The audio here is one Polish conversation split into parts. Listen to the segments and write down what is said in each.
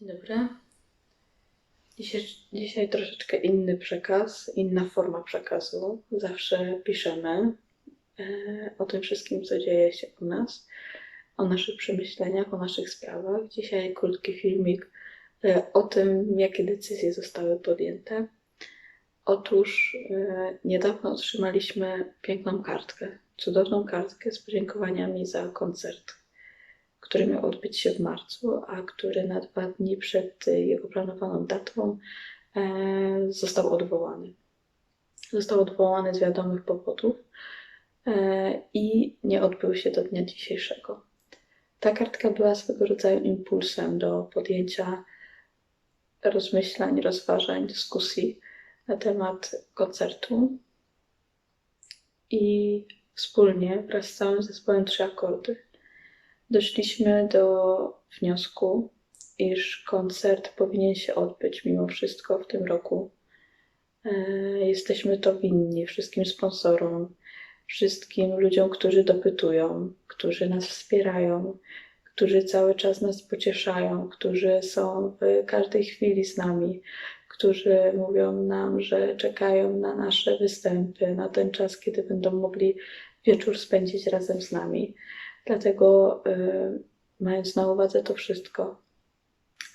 Dzień dobry. Dzisiaj, dzisiaj troszeczkę inny przekaz, inna forma przekazu. Zawsze piszemy e, o tym wszystkim, co dzieje się u nas, o naszych przemyśleniach, o naszych sprawach. Dzisiaj krótki filmik e, o tym, jakie decyzje zostały podjęte. Otóż e, niedawno otrzymaliśmy piękną kartkę, cudowną kartkę z podziękowaniami za koncert który miał odbyć się w marcu, a który na dwa dni przed jego planowaną datą e, został odwołany. Został odwołany z wiadomych powodów e, i nie odbył się do dnia dzisiejszego. Ta kartka była swego rodzaju impulsem do podjęcia rozmyślań, rozważań, dyskusji na temat koncertu i wspólnie wraz z całym zespołem Trzy Akordy doszliśmy do wniosku, iż koncert powinien się odbyć mimo wszystko w tym roku. E, jesteśmy to winni wszystkim sponsorom, wszystkim ludziom, którzy dopytują, którzy nas wspierają, którzy cały czas nas pocieszają, którzy są w każdej chwili z nami, którzy mówią nam, że czekają na nasze występy, na ten czas, kiedy będą mogli wieczór spędzić razem z nami. Dlatego, y, mając na uwadze to wszystko,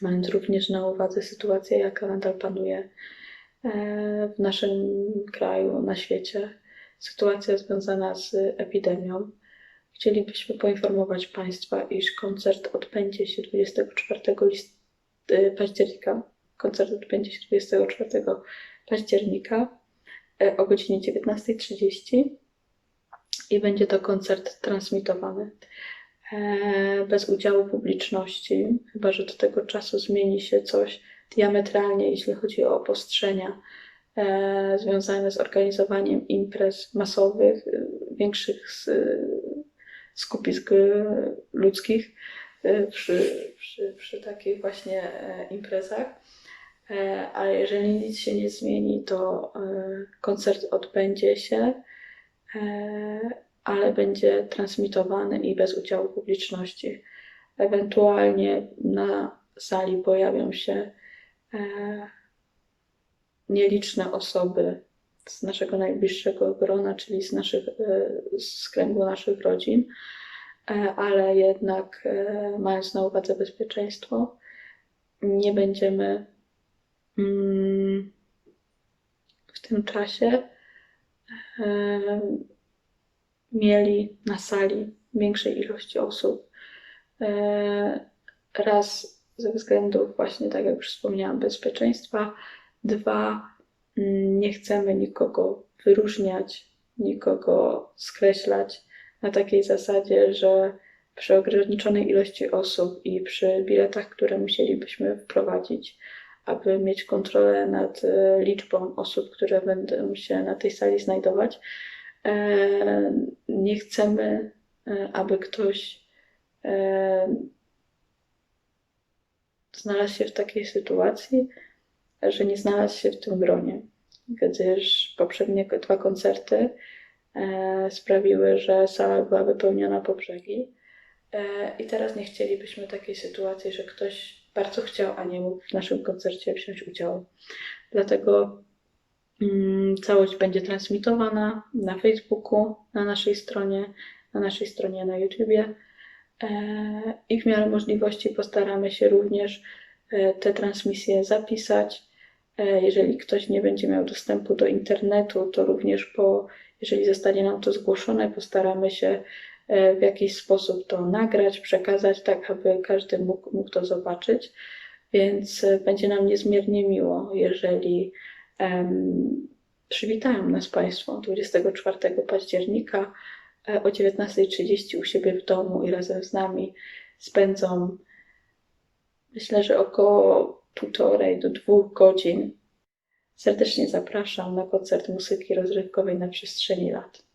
mając również na uwadze sytuację, jaka nadal panuje e, w naszym kraju, na świecie, sytuacja związana z epidemią, chcielibyśmy poinformować Państwa, iż koncert odbędzie się 24 list- y, października. Koncert odbędzie się 24 października e, o godzinie 19.30 i będzie to koncert transmitowany e, bez udziału publiczności, chyba że do tego czasu zmieni się coś diametralnie, jeśli chodzi o obostrzenia e, związane z organizowaniem imprez masowych, e, większych skupisk ludzkich przy, przy, przy takich właśnie imprezach. Ale jeżeli nic się nie zmieni, to koncert odbędzie się ale będzie transmitowany i bez udziału publiczności. Ewentualnie na sali pojawią się e, nieliczne osoby z naszego najbliższego grona, czyli z, naszych, e, z kręgu naszych rodzin, ale jednak mając na uwadze bezpieczeństwo, nie będziemy mm, w tym czasie mieli na sali większej ilości osób. Raz ze względów właśnie, tak jak już wspomniałam, bezpieczeństwa. Dwa, mm, nie chcemy nikogo wyróżniać, nikogo skreślać na takiej zasadzie, że przy ograniczonej ilości osób i przy biletach, które musielibyśmy wprowadzić, aby mieć kontrolę nad e, liczbą osób, które będą się na tej sali znajdować. E, nie chcemy, e, aby ktoś znalazł się w takiej sytuacji, że nie znalazł się w tym gronie, gdyż poprzednie dwa koncerty sprawiły, że sala była wypełniona po brzegi. I teraz nie chcielibyśmy takiej sytuacji, że ktoś bardzo chciał, a nie mógł w naszym koncercie wziąć udziału. Dlatego mm, całość będzie transmitowana na Facebooku, na naszej stronie, na naszej stronie na YouTubie e, i w miarę możliwości postaramy się również e, te transmisje zapisać. E, jeżeli ktoś nie będzie miał dostępu do internetu, to również po, jeżeli zostanie nam to zgłoszone, postaramy się w jakiś sposób to nagrać, przekazać, tak aby każdy mógł, mógł to zobaczyć. Więc e, będzie nam niezmiernie miło, jeżeli um, przywitają nas Państwo 24 października e, o 19.30 u siebie w domu i razem z nami spędzą, myślę, że około półtorej do dwóch godzin. Serdecznie zapraszam na koncert muzyki rozrywkowej na przestrzeni lat.